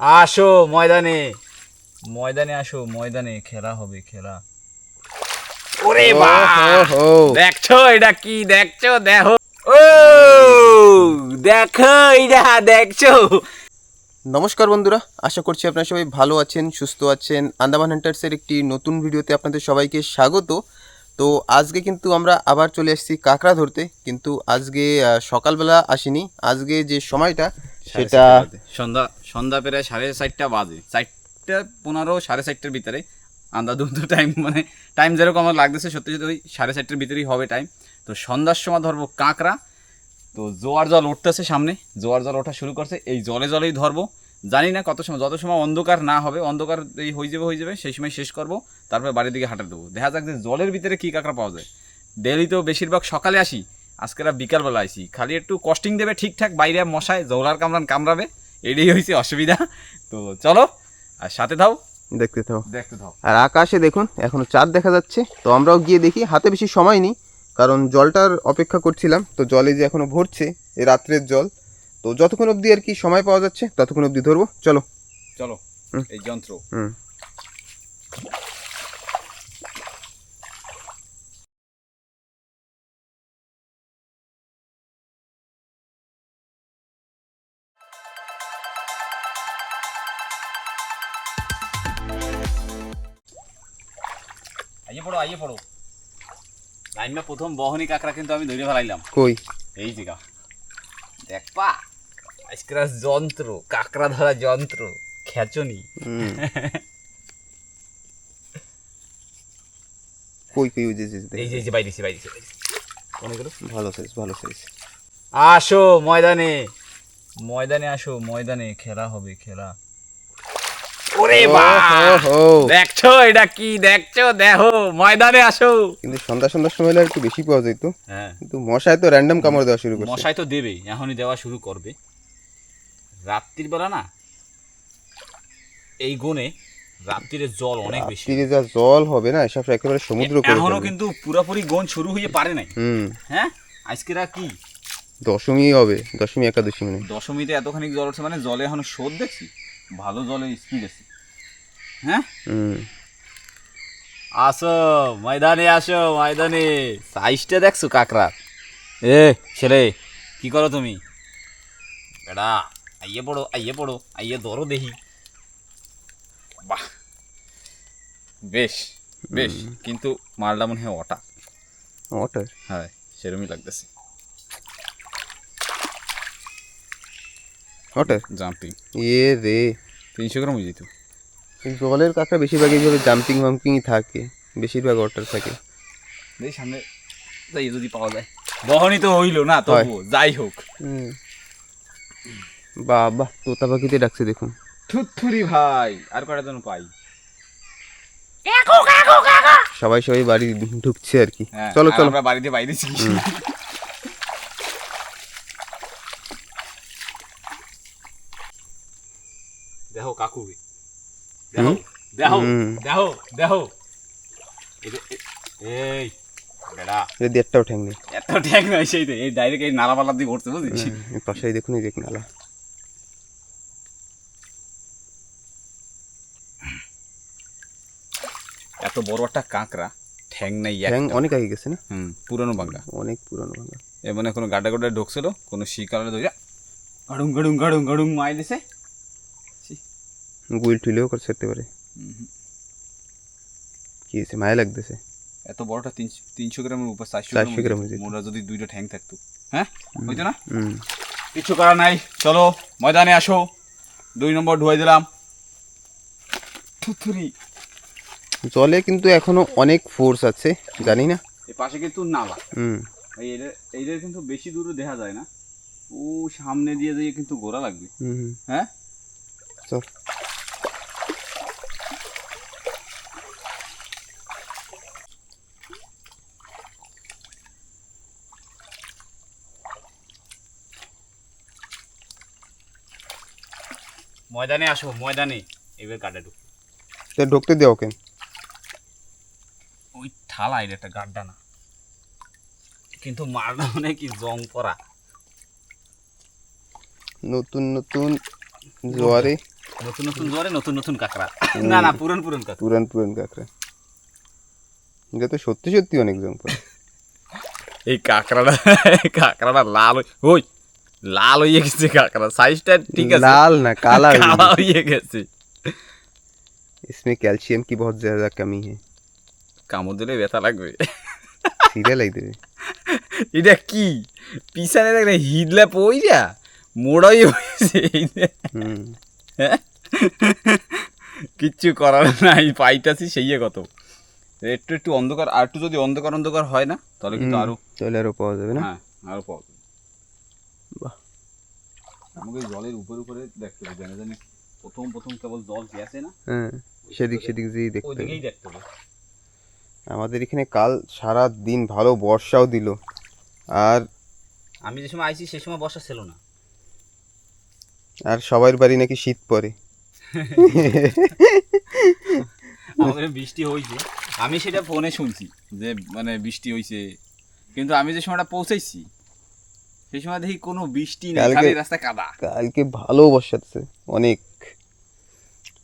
আসো ময়দানে। ময়দানে আসো ময়দানে খেলা হবে খেলা। ওরে। দেখছ এটা কি দেখছ? দেখো। ও দেখো এটা দেখছ। নমস্কার বন্ধুরা আশা করছি আপনারা সবাই ভালো আছেন সুস্থ আছেন। আন্দামান হান্টার্সের একটি নতুন ভিডিওতে আপনাদের সবাইকে স্বাগত। তো আজকে কিন্তু আমরা আবার চলে এসেছি কাঁকড়া ধরতে কিন্তু আজকে সকালবেলা আসিনি। আজকে যে সময়টা সেটা সন্ধ্যা সন্ধ্যা প্রায় সাড়ে চারটা বাজে। চারটা পনেরো সাড়ে চারটার ভিতরে। আন্দা দুটো টাইম মানে টাইম যেরকম আমার লাগতেছে সত্যি সত্যি ওই সাড়ে চারটার ভিতরেই হবে টাইম তো সন্ধ্যার সময় ধরবো কাঁকড়া। তো জোয়ার জল উঠতেছে সামনে। জোয়ার জল ওঠা শুরু করছে। এই জলে জলেই ধরবো। জানি না কত সময় যত সময় অন্ধকার না হবে অন্ধকার এই হয়ে যাবে হয়ে যাবে সেই সময় শেষ করব তারপরে বাড়ির দিকে হাঁটা দেবো। দেখা যাক যে জলের ভিতরে কী কাঁকড়া পাওয়া যায়। ডেলি তো বেশিরভাগ সকালে আসি আজকে আর বিকালবেলা আসি খালি একটু কস্টিং দেবে ঠিকঠাক বাইরে মশায় জৌলার কামরান কামড়াবে এটাই হয়েছে অসুবিধা। তো চলো আর সাথে থাও। দেখতে থাও। দেখতে থাও। আর আকাশে দেখুন এখনও চাঁদ দেখা যাচ্ছে। তো আমরাও গিয়ে দেখি হাতে বেশি সময় নেই কারণ জলটার অপেক্ষা করছিলাম। তো জলে যে এখনও ভরছে এ রাত্রের জল তো যতক্ষণ অবধি আর কি সময় পাওয়া যাচ্ছে ততক্ষণ অবধি ধরবো। চলো। চলো এই যন্ত্র। হুম। আইয়ে পড়ো আইয়ে পড়ো। লাইনটা প্রথম বহনি কাঁকড়া কিন্তু আমি ধরে ফেলাইলাম। কই? এই জায়গা। দেখপা যন্ত্র কাঁকড়া ধরা যন্ত্র খেচনি। কই কই এই যে বাইরেছি অনেকগুলো ভালো সাইজ ভালো সাইজ আসো ময়দানে ময়দানে আসো ময়দানে খেলা হবে খেলা। ওরে দেখছ এটা কি? দেখছ দেখো ময়দানে আসো। কিন্তু সন্ধ্যা সন্ধ্যার সময় হলে একটু বেশি পাওয়া যেত হ্যাঁ। কিন্তু মশায় তো র্যান্ডম কামড় দেওয়া শুরু করছে। মশাই তো দেবেই এখনই দেওয়া শুরু করবে। রাত্রির বেলা না এই গুণে রাত্রিরে জল অনেক বেশি। তীরে যা জল হবে না একেবারে সমুদ্র করে এখনও কিন্তু পুরোপুরি গন শুরু হয়ে পারে নাই। হ্যাঁ? আজকেরা কি? দশমী হবে দশমী একাদশী মানে। দশমীতে এতখানি জল মানে জলে এখনও স্রোত দেখছি ভালো জলের স্পিড আছে। হ্যাঁ? আসো ময়দানে আসো ময়দানে। সাইজটা দেখছ কাকড়া এ ছেলে কি করো তুমি? বেড়া। আইয়ে পড়ো আইয়ে পড়ো আইয়ে ধরো দেখি। বাহ। বেশ বেশ কিন্তু মালটা মনে হয় ওটা ওটার হ্যাঁ সেরমই লাগতেছে। ওটার জাম্পিং। এ রে। তিনশো গ্রাম হয়ে যেত জলের কাঁকড়া বেশিরভাগ এইভাবে জাম্পিং ওয়াম্পিংই থাকে বেশিরভাগ ওটার থাকে। দেখি সামনে যাই যদি পাওয়া যায়। বহনই তো হইল না তবুও যাই হোক। হুম। বাহ বাহ তোতা পাখিতে ডাকছে দেখুন। থুথুরি ভাই আর কটা জন পাই? সবাই সবাই বাড়ি ঢুকছে আর কি। হ্যাঁ চলো চলো। আমরা বাড়িতে বাইরেছি দেখো কাকু দেখো দেখো দেখো দেখো। এই বেড়া। যদি একটাও ঠ্যাং নেই ঠ্যাং নয় সেই তো এই ডাইরেক্ট এই নালা দিয়ে ঘুরতে হুম, এই দেখুন এই দেখ নালা। এত বড় একটা কাঁকড়া ঠ্যাং নাই ঠ্যাং অনেক আগে গেছে না? হুম পুরনো বাংলা। অনেক পুরানো ভাঙা এ মানে কোনো গাড্ডা গাড্ডা ঢুকছিল কোনো শিকালে ধরে গাড়ুং গাড়ুং গাড়ুং গাড়ুং মাই দিছে। গুইল টুইলেও করে করতে পারে। হুম, কি হয়েছে? মায়া লাগতেছে। এত বড়টা তিনশো গ্রামের উপর চারশো 400 গ্রাম। মোটা যদি দুইটা ঠ্যাং থাকতো। হ্যাঁ? হইতো না? হুম। কিছু করা নাই। চলো ময়দানে আসো। দুই নম্বর ঢুয়াই দিলাম। থুথুরি। জলে কিন্তু এখনও অনেক ফোর্স আছে জানি না এই পাশে কিন্তু নালা। হুম। এই এদের এইদের কিন্তু বেশি দূরে দেখা যায় না। ও সামনে দিয়ে দিয়ে কিন্তু ঘোরা লাগবে। হ্যাঁ? চল। ময়দানে আসো ময়দানে। এবার কাটা ঢুক ঢুকতে দেও ওকে। ওই ঠালা এটা একটা গাড্ডা না কিন্তু মারটা মানে কি জং পরা নতুন নতুন জোয়ারে নতুন নতুন জোয়ারে নতুন নতুন কাঁকড়া না না পুরন পুরন কাঁকড়া পুরান পুরান কাঁকড়া এটা তো সত্যি সত্যি অনেক জঙ্গল এই কাঁকড়াটা এই কাঁকড়াটা লাল হয়ে- ওই লাল হয়ে গেছে কাঁকড়া সাইজটা ঠিক আছে लाल ना काला है। কালা হয়ে গেছে इसमें कैल्शियम की बहुत ज्यादा कमी है কামড় দিলে ব্যথা লাগবে। ছিঁড়ে লাগবে। এটা কি? পিছনে দেখ না পইরা মোড়াই হয়েছে হ্যাঁ? কিচ্ছু করার নাই পাইতাছি সেই কত। একটু একটু অন্ধকার আর একটু যদি অন্ধকার অন্ধকার হয় না তাহলে কিন্তু আরও তাহলে আরও পাওয়া যাবে না? হ্যাঁ আরও পাওয়া যাবে। বাহ। আমাকে জলের উপর উপরে দেখতে হবে জানে জানে প্রথম প্রথম কেবল জল গেছে না। হ্যাঁ সেদিক সেদিক যেই দেখতে ওইদিকেই দেখতে হবে। আমাদের এখানে কাল সারা দিন ভালো বর্ষাও দিল। আর আমি যে সময় আইছি সেই সময় বর্ষা ছিল না। আর সবার বাড়ি নাকি শীত পড়ে। আমাদের বৃষ্টি হয়েছে আমি সেটা ফোনে শুনছি যে মানে বৃষ্টি হয়েছে কিন্তু আমি যে সময়টা পৌঁছাইছি সেই সময় দেখি কোনো বৃষ্টি নেই খালি রাস্তা কাদা। কালকে ভালো বর্ষাচ্ছে অনেক।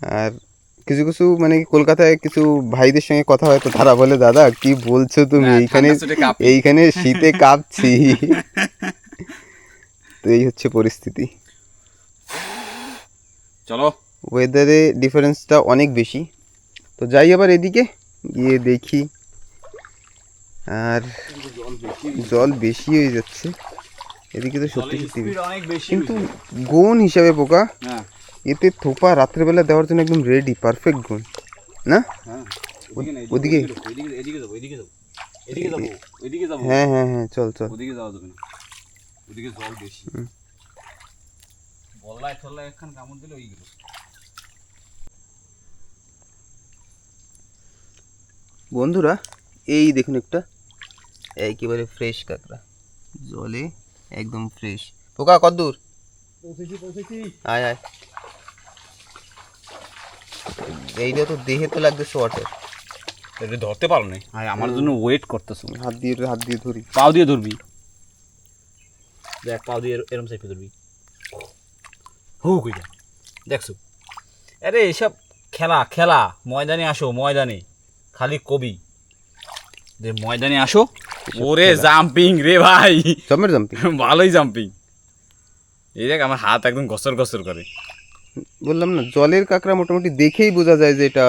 আর কিছু কিছু মানে কলকাতায় কিছু ভাইদের সঙ্গে কথা হয় তো তারা বলে দাদা কি বলছো তুমি? হ্যাঁ, এইখানে। এইখানে শীতে কাঁপছি। তো এই হচ্ছে পরিস্থিতি। চলো। ওয়েদারে ডিফারেন্সটা অনেক বেশি। তো যাই আবার এদিকে গিয়ে দেখি। আর জল বেশি হয়ে যাচ্ছে। এদিকে তো সত্যি সত্যি কিন্তু গুণ হিসাবে পোকা। হ্যাঁ। এতে থোপা রাত্রেবেলা দেওয়ার জন্য একদম রেডি পারফেক্ট গুণ না? হ্যাঁ ওদিকে? হ্যাঁ হ্যাঁ হ্যাঁ চল চল। ওদিকে যাওয়া যাবে না। ওদিকে জল বেশি। বল্লায় টল্লায় একখান কামড় দিলে ওই বন্ধুরা এই দেখুন একটা একেবারে ফ্রেশ কাঁকড়া। জলে একদম ফ্রেশ পোকা পৌঁছেছি পৌঁছেছি আয় আয়। এইটা তো দেহে তো লাগতেছে ওয়াটার এটা ধরতে পারো না। হ্যাঁ আমার জন্য ওয়েট করতেছো। হাত দিয়ে হাত দিয়ে ধরি। পাও দিয়ে ধরবি। দেখ পাও দিয়ে এরম সাইডে ধরবি। হু কইটা দেখছ? আরে এসব খেলা খেলা। ময়দানে আসো ময়দানে। খালি কবি। যে ময়দানে আসো ওরে জাম্পিং রে ভাই। জাম্পিং ভালোই জাম্পিং এই দেখ আমার হাত একদম গসর গসর করে। বললাম না জলের কাঁকড়া মোটামুটি দেখেই বোঝা যায় যে এটা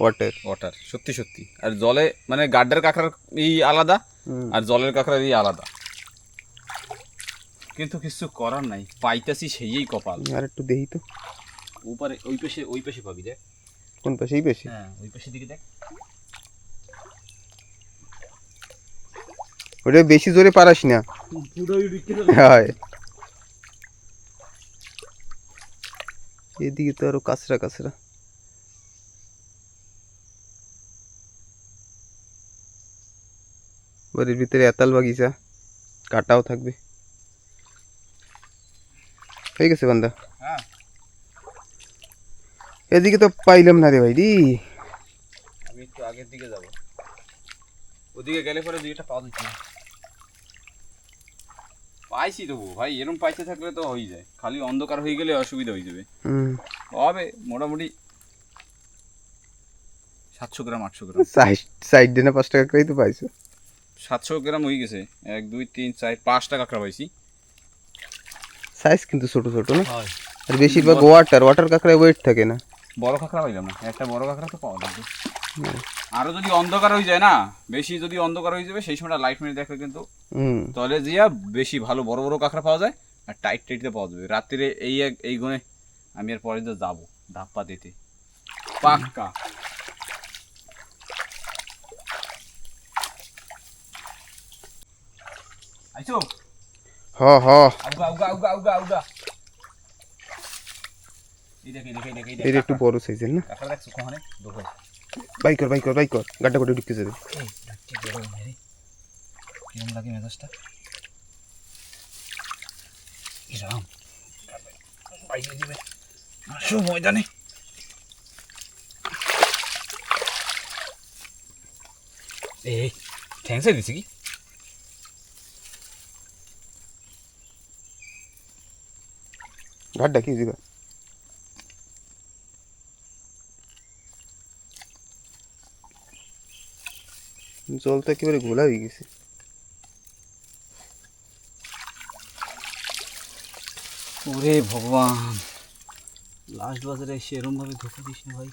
ওয়াটার ওয়াটার সত্যি সত্যি। আর জলে মানে গাড্ডার কাঁকড়ার এই আলাদা আর জলের কাঁকড়ার এই আলাদা। কিন্তু কিছু করার নাই পাইতাছি সেই কপাল। আর একটু দেখি তো। উপরে ওই পাশে ওই পাশে পাবি দেখ। কোন পাশে? এই পাশে? হ্যাঁ ওই পাশে দিকে দেখ। ওটা বেশি জোরে পারাস না। হয়। এদিকে তো আরও কাঁচরা কাঁচরা। বাড়ির ভিতরে এতাল বাগিচা কাটাও থাকবে। হয়ে গেছে বান্দা? হ্যাঁ। এদিকে তো পাইলাম না রে ভাই রি। আমি একটু আগের দিকে যাব। ওদিকে গেলে পরে দুইটা পাওয়া যাচ্ছে না। পাইছি তবু। ভাই এরকম পাইতে থাকলে তো হয়ে যায়। খালি অন্ধকার হয়ে গেলে অসুবিধা হয়ে যাবে। হবে মোটামুটি সাতশো গ্রাম আটশো গ্রাম। সাইড দিয়ে পাঁচ টাকা করেই তো পাইছো। সাতশো গ্রাম হয়ে গেছে। এক দুই তিন চার পাঁচটা কাঁকড়া পাইছি। সাইজ কিন্তু ছোট ছোট না? আর বেশিরভাগ ওয়াটার ওয়াটার কাঁকড়ায় ওয়েট থাকে না। বড় কাঁকড়া পাইলাম না। একটা বড় কাঁকড়া তো পাওয়া যাবে আরও যদি অন্ধকার হয়ে যায় না বেশি যদি অন্ধকার হয়ে যাবে সেই সময়টা লাইট মেরে দেখলে কিন্তু। তলে দিয়া বেশি ভালো বড় বড় কাঁকড়া পাওয়া যায় আর টাইট টাইটে পাওয়া যাবে। রাত্রিরে এই এক এই গুণে আমি আর পরে তো যাব ধাপ্পা দিতে। পাক্কা। আইছো? হ হ। আউগা আউগা আউগা আউগা আউগা। এই দেখ এই দেখ এই দেখ এই দেখ একটু বড় সাইজের না? কাঁকড়া দেখছ কোহানে দেখো। বাই কর বাই কর বাই কর গাড্ডা করে ঢুকে যাবে এই ঠিক বড় মেরে কিরম লাগে মেজাজটা ইরাম বাইরে দিবে আসো ময়দানে এই ঠ্যাংসে দিছি কি ঘাটটা কি দিবা জল তো একেবারে ঘোলা হয়ে গেছে। ওরে ভগবান, লাস্ট বাজারে এসে ভাবে ধোকা দিস না ভাই।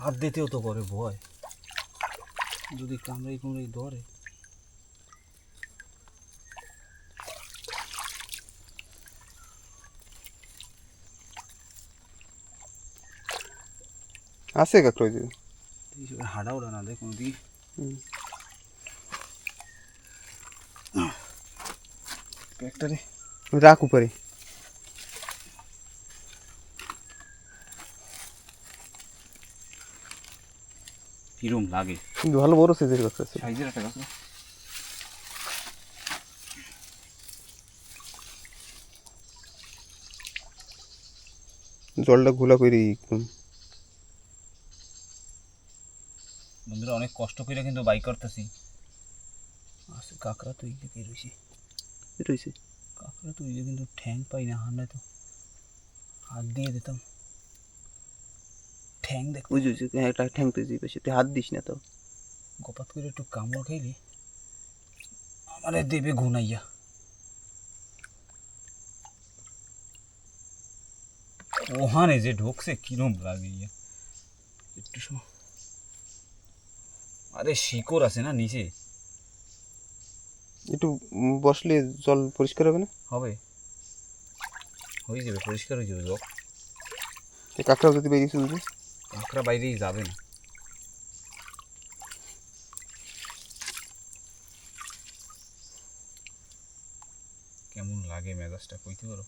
হাত দিতেও তো করে ভয়। যদি কামড়াই কুমড়াই ধরে আছে কাকড়া ওই যে হাডা ওড়া না দেখ কোনদিকে একটা রে রাখ উপরে কিরম লাগে কিন্তু ভালো বড় সাইজের কাকড়া আছে সাইজের একটা গাছ জলটা ঘোলা করে একদম বন্ধুরা অনেক কষ্ট করে কিন্তু বাইক করতেছি। আসে কাঁকড়া তো এই দিকে রয়েছে রয়েছে কাঁকড়া তো এই কিন্তু ঠ্যাং পাই না হান্ডা তো। হাত দিয়ে দিতাম। ঠ্যাং দেখ বুঝি বুঝি হ্যাঁ একটা ঠ্যাং তো জিপে তুই হাত দিস না তো। গোপাত করে একটু কামড় খাইলে আমারে দেবে ঘুনাইয়া। ওখানে যে ঢুকছে কিরম লাগে একটু সময় আরে শিকড় আছে না নিচে? একটু বসলে জল পরিষ্কার হবে না? হবে। হয়ে যাবে পরিষ্কার হয়ে যাবে জল। কাঁকড়া যদি বেরিয়ে বুঝি কাঁকড়া বাইরেই যাবে না। কেমন লাগে মেজাজটা কইতে পারো?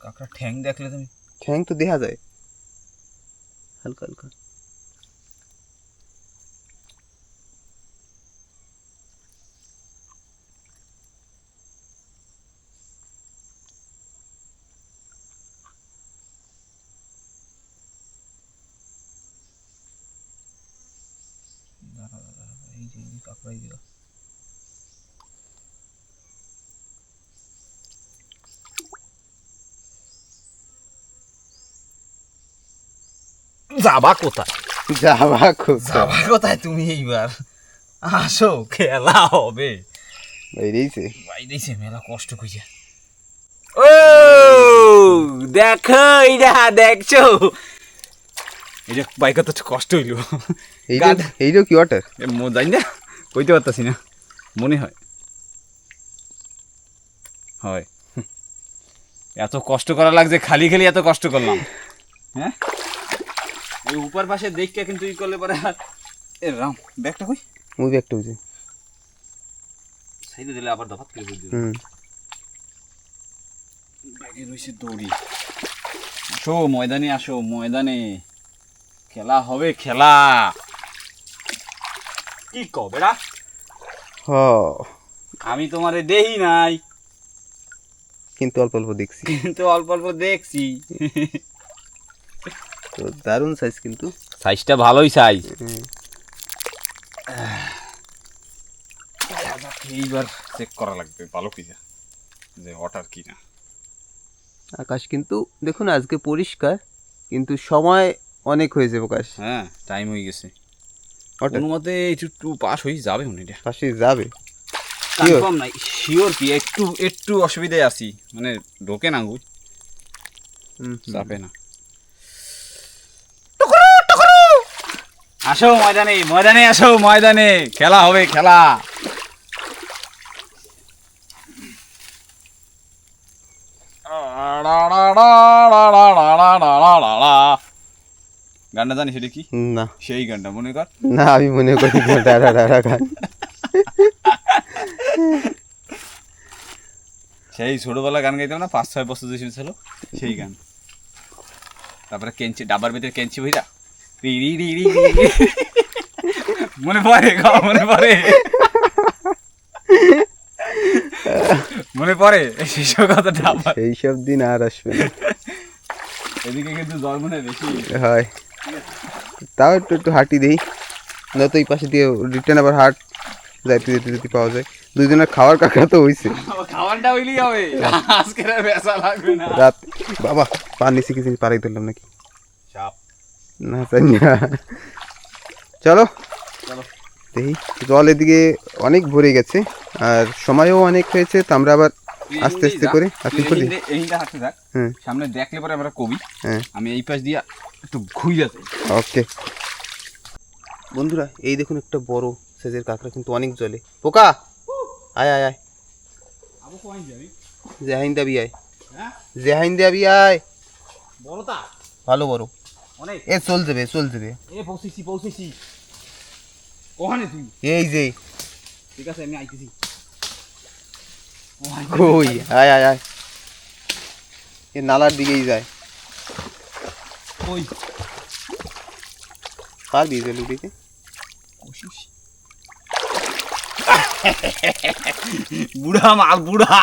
কাঁকড়া ঠ্যাং দেখলে তুমি? ঠ্যাং তো দেখা যায়। হালকা হালকা দাঁড়া দাঁড়া দাঁড়া, এই যে এই যে কাঁকড়া এই যে যাবা কোথায়? যাবা যাবা কোথায় তুমি এইবার? আসো খেলা হবে। বেরিয়েছে বাইরেছে মেলা কষ্ট কইছে। ও দেখো এইটা দেখছ? এটা বাইকে তো কষ্ট হইল। এইটা গাদ- এইটাও কি ওয়াটার এ মো জানি না কইতে পারতাছি না। মনে হয়। হয়। এত কষ্ট করা লাগছে খালি খালি এত কষ্ট করলাম। হ্যাঁ? এই উপর পাশে দেখকে কিন্তু ই করলে পরে এ রাম ব্যাগটা কই? একটা বুঝি সাইডে দিলে আবার দফাত করে হুম। ব্যাগে রয়েছে দড়ি। আসো ময়দানে আসো ময়দানে। খেলা হবে খেলা। কি কবেরা হ। আমি তোমারে দেহি নাই। কিন্তু অল্প অল্প দেখছি। কিন্তু অল্প অল্প দেখছি। তো দারুণ সাইজ কিন্তু। সাইজটা ভালোই সাইজ এইবার চেক করা লাগবে ভালো কি যে ওয়াটার কি না আকাশ কিন্তু দেখুন আজকে পরিষ্কার কিন্তু সময় অনেক হয়েছে প্রকাশ হ্যাঁ টাইম হয়ে গেছে। কোনো মতে একটু পাস হয়ে যাবে মনে এটা পাশে যাবে? কনফার্ম নাই শিওর কি একটু একটু অসুবিধায় আছি। মানে ঢোকে না হুম। চাপে না। আসো ময়দানে ময়দানে আসো ময়দানে। খেলা হবে খেলা। গানটা জানি সেটা কি? না। সেই গানটা মনে কর। না আমি মনে করি গান। সেই ছোটবেলা গান গাইতাম না পাঁচ ছয় বছর যে ছিল সেই গান। তারপরে কেঞ্চি ডাবার ভিতরে কেঞ্চি ভইরা। মনে পড়ে গাও মনে পড়ে। মনে পড়ে সেসব কথা ডাবার এই সব দিন আর আসবে না। এদিকে কিন্তু জল মনে বেশি। হয়। তাও একটু একটু হাঁটি দিই। নয়তো এই পাশে দিয়ে রিটার্ন আবার হাট যাইতে যেতে যেতে পাওয়া যায়। দুইজনের খাওয়ার কাঁকড়া তো হইছে। খাবারটা হইলেই হবে। আজকে আর লাগবে না। রাত বাবা পার নিচে কিছু পাড়াই ধরলাম নাকি? সাপ। না না চলো। চলো। দেখি জল এদিকে অনেক ভরে গেছে আর সময়ও অনেক হয়েছে তো আমরা আবার আস্তে আস্তে করে আস্তে করে এইটা হাঁটতে থাক হ্যাঁ। সামনে দেখলে পরে আমরা কবি। হ্যাঁ। আমি এই পাশ দিয়া একটু ঘুরে যাই ওকে। বন্ধুরা এই দেখুন একটা বড় সাইজের কাঁকড়া কিন্তু অনেক জলে। পোকা! আয় আয় আয়। জেহাইন দাবি আয়। হ্যাঁ? জেহাইন দাবি আয়। বড়টা ভালো বড়। অনেক। এ চল যাবে চল যাবে এ পৌঁছেছি পৌঁছেছি। ওখানে তুই? এই যে। ঠিক আছে আমি আইতেছি। কই? আয় আয় আয়। এ নালার দিকেই যায়। ওই পারবি জল উঠিতে বুড়া মাল বুড়া।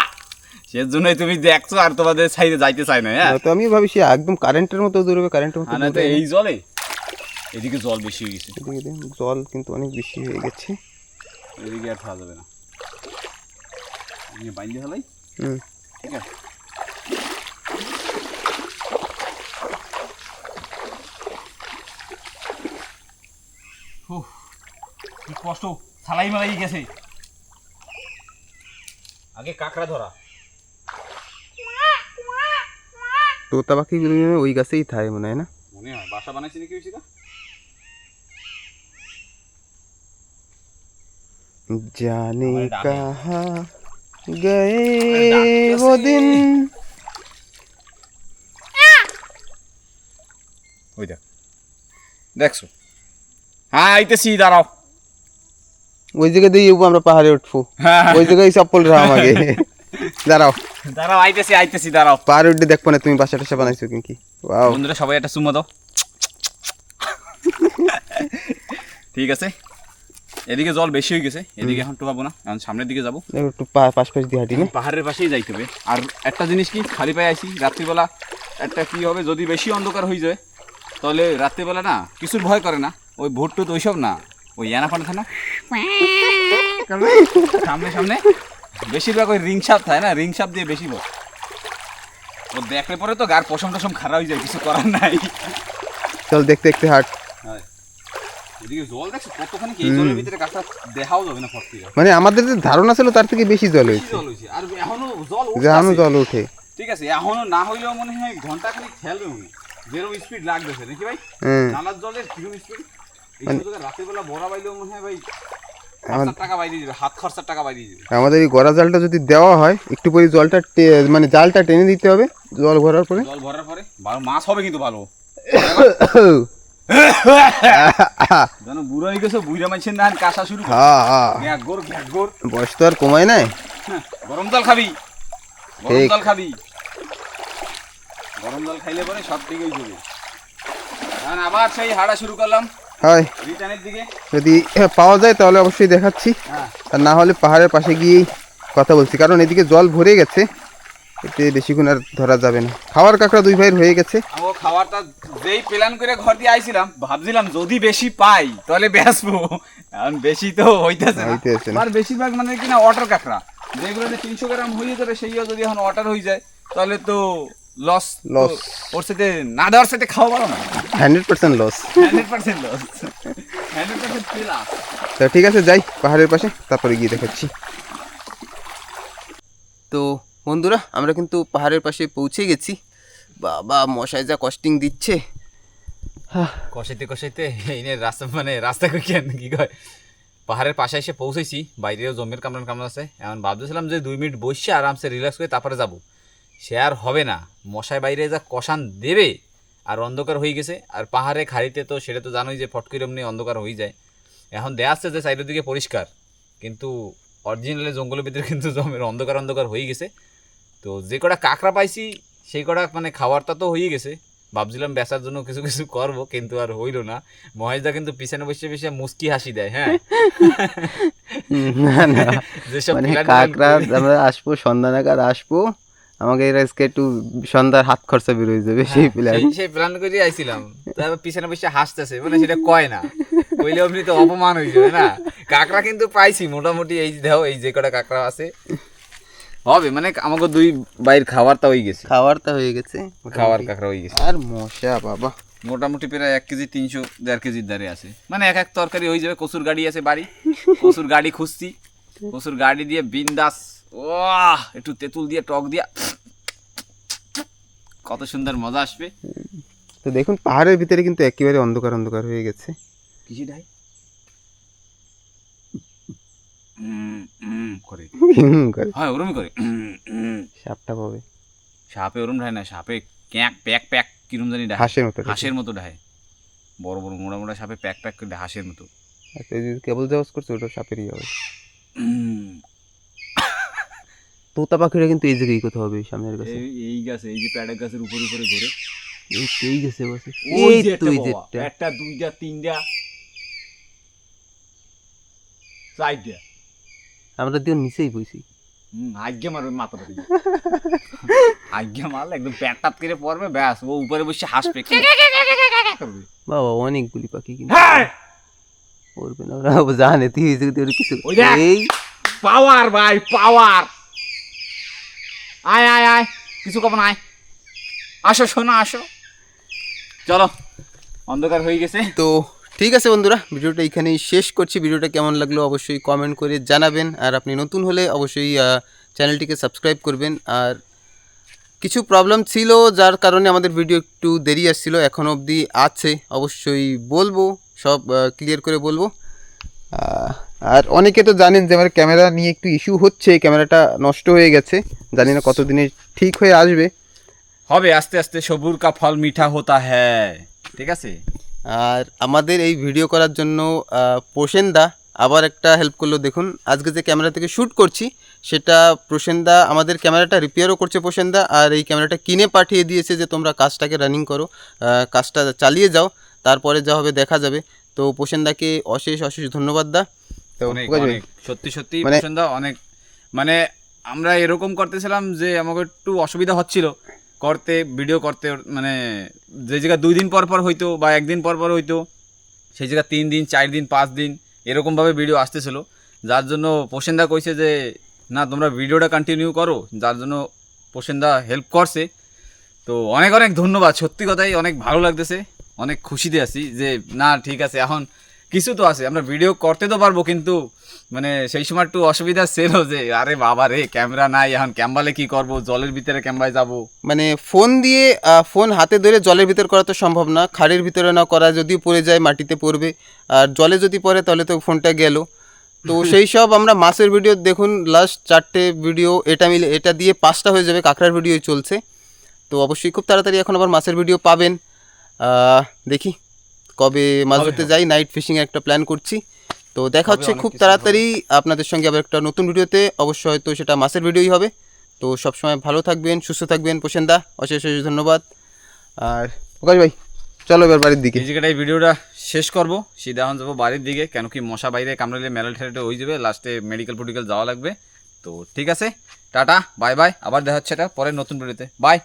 সেজন্যই তুমি দেখছ আর তোমাদের সাইডে যাইতে চাই না হ্যাঁ? তো আমি ভাবিছি একদম কারেন্টের মতো দূরবে কারেন্টের মতো না তো এই জলে? এদিকে জল বেশি হয়ে গেছে। জল কিন্তু অনেক বেশি হয়ে গেছে। এদিকে আর থাকা যাবে না। বাইন্দে হলাই হুম। ঠিক আছে। কষ্ট। সালাই মালাই গেছে। আগে কাঁকড়া ধরা। তোতা পাখিগুলো ওই গাছেই থাকে মনে হয় না মনে হয় বাসা বানাইছি নাকি হয়েছিল जाने हमारे डाके। कहाँ डाके गए वो से। दिन ওই দেখ দেখছো হ্যাঁ আইতেছি দাঁড়াও ওই জায়গায় দিয়ে যাবো আমরা পাহাড়ে উঠবো হ্যাঁ ওই জায়গায় চপ্পল রাম আগে দাঁড়াও। দাঁড়াও আইতেছি আইতেছি দাঁড়াও। দেখব না তুমি বাসা টাসা বানাইছো কি ওয়াও বন্ধুরা সবাই একটা চুমা দাও। ঠিক আছে। এদিকে জল বেশি হয়ে গেছে এদিকে এখন টোকাবো না এখন সামনের দিকে যাব। একটু পাশ পাশ দিয়ে হাঁটি পাহাড়ের পাশেই যাইতে হবে। আর একটা জিনিস কি খালি পায়ে আইছি রাত্রিবেলা একটা কি হবে যদি বেশি অন্ধকার হয়ে যায় তাহলে রাত্রিবেলা না কিছুর ভয় করে না। ওই ভোট টুত ওইসব না। ওই পানা থাকে না সামনে সামনে। বেশিরভাগ ওই রিং সাপ থাকে না? রিং সাপ দিয়ে বেশি ভয় ও দেখলে পরে তো গার পশম টসম খারাপ হয়ে যায় কিছু করার নাই। চল দেখতে দেখতে হাট। মানে আমাদের যে ধারণা ছিল তার থেকে বেশি জল হয়েছে। এখনও জল ওঠে ঠিক আছে এখনও না হইলেও মনে হয় ঘণ্টা খানিক খেলবে মনে যেরকম স্পিড লাগতেছে নাকি ভাই? নালার জলের কীরকম স্পিড এই রাতের বেলা বড়া বাইলেও মনে হয় ভাই আমাদের এই গড়া জালটা যদি দেওয়া হয় একটু পরে জলটা মানে জালটা টেনে দিতে হবে জল ভরার পরে। জল ভরার পরে? মাছ হবে কিন্তু ভালো। বুড়ো হয়ে গেছে বুড়া মাছের না কাঁসা শুরু হ্যাঁ হ্যাঁ। বয়স তো আর কমায় নাই। হ্যাঁ, গরম জল খাবি। গরম জল খাবি। গরম জল খাইলে পরে সব ঠিক হয়ে যাবে আবার সেই হাঁটা শুরু করলাম। হয়। দিকে? যদি পাওয়া যায় তাহলে অবশ্যই দেখাচ্ছি। হ্যাঁ। আর না হলে পাহাড়ের পাশে গিয়েই কথা বলছি। কারণ এদিকে জল ভরে গেছে এতে বেশিক্ষণ আর ধরা যাবে না। খাওয়ার কাঁকড়া দুই ভাইয়ের হয়ে গেছে। ও খাবারটা যেই প্ল্যান করে ঘর দিয়ে আইছিলাম ভাবছিলাম যদি বেশি পাই তাহলে বেসবো এখন বেশি তো হইতেছে না। হইতেছে না। আর বেশিরভাগ মানে কিনা ওয়াটার কাঁকড়া। যেগুলো তিনশো গ্রাম হয়ে যাবে সেইও যদি এখন ওয়াটার হয়ে যায় তাহলে তো লস Loss. ওর সাথে না দেওয়ার সাথে খাওয়া পারো না? Hundred percent loss hundred percent loss hundred percent plus তা ঠিক আছে যাই পাহাড়ের পাশে তারপরে গিয়ে দেখাচ্ছি। তো বন্ধুরা আমরা কিন্তু পাহাড়ের পাশে পৌঁছে গেছি। বাবা মশাই যা কস্টিং দিচ্ছে। কষাইতে কষাইতে এই রাস্তা মানে রাস্তা কেন কি কয়? পাহাড়ের পাশে এসে পৌঁছেছি বাইরেও জমির কামড়ান কামড়ান আছে এখন ভাবতেছিলাম যে দুই মিনিট বসে আরামসে রিল্যাক্স করে তারপরে যাব। সে আর হবে না। মশাই বাইরে যা কষান দেবে আর অন্ধকার হয়ে গেছে। আর পাহাড়ে খাড়িতে তো সেটা তো জানোই যে ফটকির এমনি অন্ধকার হয়ে যায়। এখন দেয়া আসছে যে সাইডের দিকে পরিষ্কার কিন্তু অরিজিনালি জঙ্গলের ভিতরে কিন্তু জমের অন্ধকার অন্ধকার হয়ে গেছে। তো যে কটা কাঁকড়া পাইছি সেই কটা মানে খাওয়ারটা তো হয়ে গেছে। ভাবছিলাম বেচার জন্য কিছু কিছু করব কিন্তু আর হইল না। মহেশদা কিন্তু পিছনে বসে বসে মুস্কি হাসি দেয় হ্যাঁ? যেসব মানে কাকড়া আমরা আসব সন্ধ্যা নাগাদ আসব। আমাকে এর আজকে একটু সন্ধ্যার হাত খরচা বের হয়ে যাবে সেই প্ল্যান সেই- প্ল্যান করে আইছিলাম। তারপর পিছনে বসে হাসতেছে মানে সেটা কয় না। কইলে অমনি তো অপমান হয়ে যাবে না? কাঁকড়া কিন্তু পাইছি মোটামুটি এই দেখো এই যে কটা কাঁকড়া আছে। হবে মানে আমাকে দুই বাইর খাবারটা হয়ে গেছে। খাবারটা হয়ে গেছে খাবার কাঁকড়া হয়ে গেছে। আর মশা বাবা। মোটামুটি প্রায় এক কেজি তিনশো দেড় কেজির দাঁড়িয়ে আছে। মানে এক এক তরকারি হয়ে যাবে কচুর গাড়ি আছে বাড়ি। কচুর গাড়ি খুঁজছি। কচুর গাড়ি দিয়ে বিন্দাস ও একটু তেঁতুল দিয়ে টক দিয়া। কত সুন্দর মজা আসবে। তো দেখুন পাহাড়ের ভিতরে কিন্তু একেবারে অন্ধকার অন্ধকার হয়ে গেছে। উম, উম করে। হয় ওরমই। সাপটা পাবে। সাপে ওরম ঢায় না সাপে ক্যাঁক প্যাক প্যাক কিরম জানি হাঁসের মতো হাঁসের মতো ডাহে বড় বড় মোটা মোটা সাপে প্যাক প্যাক করে হাঁসের মতো। কেবল যাওয়াজ করছে ওটা সাপেরই হবে। তোতা পাখিরা কিন্তু এই জায়গায় কোথাও হবে সামনের কাছে এই গাছে এই যে প্যাডা গাছের উপরে উপরে ঘুরে। এই এই গাছে বসে। এই যে তুই যে একটা দুই যা তিন যা সাইড দিয়া আমরা দিও নিচেই বইছি। আজ্ঞে মারবে মাথা পড়ে আজ্ঞে মারলে একদম প্যাটাত করে পড়বে ব্যাস ও উপরে বসে হাসবে। করবে। বাবা অনেকগুলি পাখি কিন্তু। হ্যাঁ! পড়বে না। ওরা জানে তুই কিছু এই। পাওয়ার ভাই পাওয়ার। আয় আয় আয়, কিছু কখন আয়। আসো, শোনো, আসো। চলো, অন্ধকার হয়ে গেছে। তো ঠিক আছে বন্ধুরা, ভিডিওটা এখানেই শেষ করছি। ভিডিওটা কেমন লাগল অবশ্যই কমেন্ট করে জানাবেন। আর আপনি নতুন হলে অবশ্যই চ্যানেলটিকে সাবস্ক্রাইব করবেন। আর কিছু প্রবলেম ছিল যার কারণে আমাদের ভিডিও একটু দেরি আসছিল এখনও অবধি আছে। অবশ্যই বলব, সব ক্লিয়ার করে বলব। আর অনেকে তো জানেন যে আমার ক্যামেরা নিয়ে একটু ইস্যু হচ্ছে ক্যামেরাটা নষ্ট হয়ে গেছে। জানি না কতদিনে ঠিক হয়ে আসবে। হবে আস্তে আস্তে সবুর কা ফল মিঠা হতা হ্যাঁ ঠিক আছে? আর আমাদের এই ভিডিও করার জন্য প্রসেনদা আবার একটা হেল্প করল। দেখুন আজকে যে ক্যামেরা থেকে শ্যুট করছি সেটা প্রসেনদা আমাদের ক্যামেরাটা রিপেয়ারও করছে প্রসেনদা আর এই ক্যামেরাটা কিনে পাঠিয়ে দিয়েছে যে তোমরা কাজটাকে রানিং করো। কাজটা চালিয়ে যাও তারপরে যা হবে দেখা যাবে। তো প্রসেনদাকে অশেষ অশেষ ধন্যবাদ দা। তো সত্যি সত্যি মানে- পছন্দ অনেক। মানে আমরা এরকম করতেছিলাম যে আমাকে একটু অসুবিধা হচ্ছিল। করতে ভিডিও করতে মানে যে জায়গা দুই দিন পর পর হইতো বা একদিন পর পর হইতো সেই জায়গা তিন দিন চার দিন পাঁচ দিন এরকমভাবে ভিডিও আসতেছিল। যার জন্য পোষেন্দা কইছে যে না তোমরা ভিডিওটা কন্টিনিউ করো। যার জন্য পোষেন্দা হেল্প করছে। তো অনেক অনেক ধন্যবাদ। সত্যি কথাই অনেক ভালো লাগতেছে। অনেক খুশিতে আছি যে না ঠিক আছে এখন কিছু তো আছে আমরা ভিডিও করতে তো পারব কিন্তু মানে সেই সময় একটু অসুবিধা ছিল যে আরে বাবা রে ক্যামেরা নাই এখন ক্যাম্বালে কি করব জলের ভিতরে ক্যাম্বায় যাব। মানে ফোন দিয়ে ফোন হাতে ধরে জলের ভিতর করা তো সম্ভব না খাড়ির ভিতরে না করা যদি পড়ে যায় মাটিতে পড়বে আর জলে যদি পড়ে তাহলে তো ফোনটা গেল। তো সেই সব আমরা মাছের ভিডিও দেখুন লাস্ট চারটে ভিডিও এটা মিলে এটা দিয়ে পাঁচটা হয়ে যাবে কাঁকড়ার ভিডিও চলছে। তো অবশ্যই খুব তাড়াতাড়ি এখন আবার মাছের ভিডিও পাবেন। দেখি। কবে মাছ ধরতে যাই নাইট ফিশিং একটা প্ল্যান করছি। তো দেখা হচ্ছে খুব তাড়াতাড়ি। আপনাদের সঙ্গে আবার একটা নতুন ভিডিওতে অবশ্যই হয়তো সেটা মাছের ভিডিওই হবে। তো সবসময় ভালো থাকবেন সুস্থ থাকবেন পোষেন্দা অশেষ অশেষ ধন্যবাদ। আর প্রকাশ ভাই চলো এবার বাড়ির দিকে। এই ভিডিওটা শেষ করব সিধা এখন যাব বাড়ির দিকে কেন কি মশা বাইরে কামড়ালে মেলাল ঠেলাটা হয়ে যাবে লাস্টে মেডিকেল ফুডিকেল যাওয়া লাগবে। তো ঠিক আছে টাটা বাই বাই আবার দেখা হচ্ছে এটা পরের নতুন ভিডিওতে। বাই